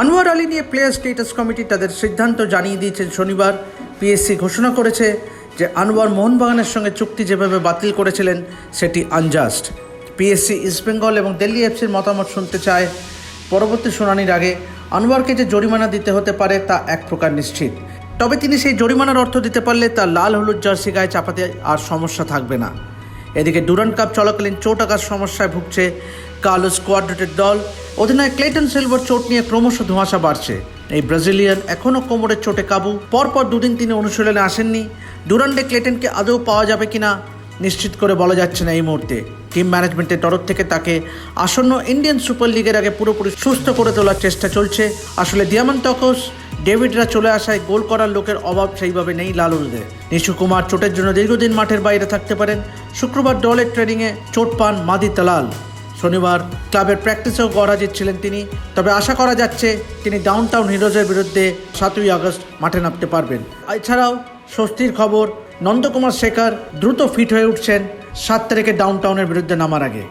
আনোয়ার আলী নিয়ে player status committee তাদের সিদ্ধান্ত জানিয়ে দিয়েছেন শনিবার। পিএসসি ঘোষণা করেছে যে আনোয়ার মোহনবাগানের সঙ্গে চুক্তি যেভাবে বাতিল করেছিলেন, সেটি আনজাস্ট পিএসসি ইস্টবেঙ্গল এবং দিল্লি এফসির মতামত শুনতে চায়। পরবর্তী শুনানির আগে আনোয়ারকে যে জরিমানা দিতে হতে পারে তা এক প্রকার নিশ্চিত। তবে তিনি সেই জরিমানার অর্থ দিতে পারলে তার লাল হলুদ জার্সি গায়ে চাপাতে আর সমস্যা থাকবে না। এদিকে ডুরান্ড কাপ চলাকালীন চোট আঘাত সমস্যায় ভুগছে কালো স্কোয়াড্রেটের দল। অধিনায়ক ক্লেটন সিলভার চোট নিয়ে ক্রমশ ধোঁয়াশা বাড়ছে। এই ব্রাজিলিয়ান এখনও কোমরের চোটে কাবু। পরপর দুদিন তিনি অনুশীলনে আসেননি। ডুরান্ডে ক্লেটনকে আদৌ পাওয়া যাবে কিনা নিশ্চিত করে বলা যাচ্ছে না এই মুহূর্তে। টিম ম্যানেজমেন্টের তরফ থেকে তাকে আসন্ন ইন্ডিয়ান সুপার লিগের আগে পুরোপুরি সুস্থ করে তোলার চেষ্টা চলছে। আসলে দিয়ামন্তকস ডেভিডরা চলে আসায় গোল করার লোকের অভাব সেইভাবে নেই লালুলদের নিশু কুমার চোটের জন্য দীর্ঘদিন মাঠের বাইরে থাকতে পারেন। শুক্রবার দলের ট্রেনিংয়ে চোট পান মাদি তালাল। শনিবার ক্লাবের প্র্যাকটিসেও গড়াজিত ছিলেন তিনি। তবে আশা করা যাচ্ছে তিনি ডাউন টাউন হিরোজের বিরুদ্ধে সাতই আগস্ট মাঠে নামতে পারবেন। এছাড়াও স্বস্তির খবর, নন্দকুমার শেখর দ্রুত ফিট হয়ে উঠছেন সাত তারিখে ডাউন টাউনের বিরুদ্ধে নামার আগে।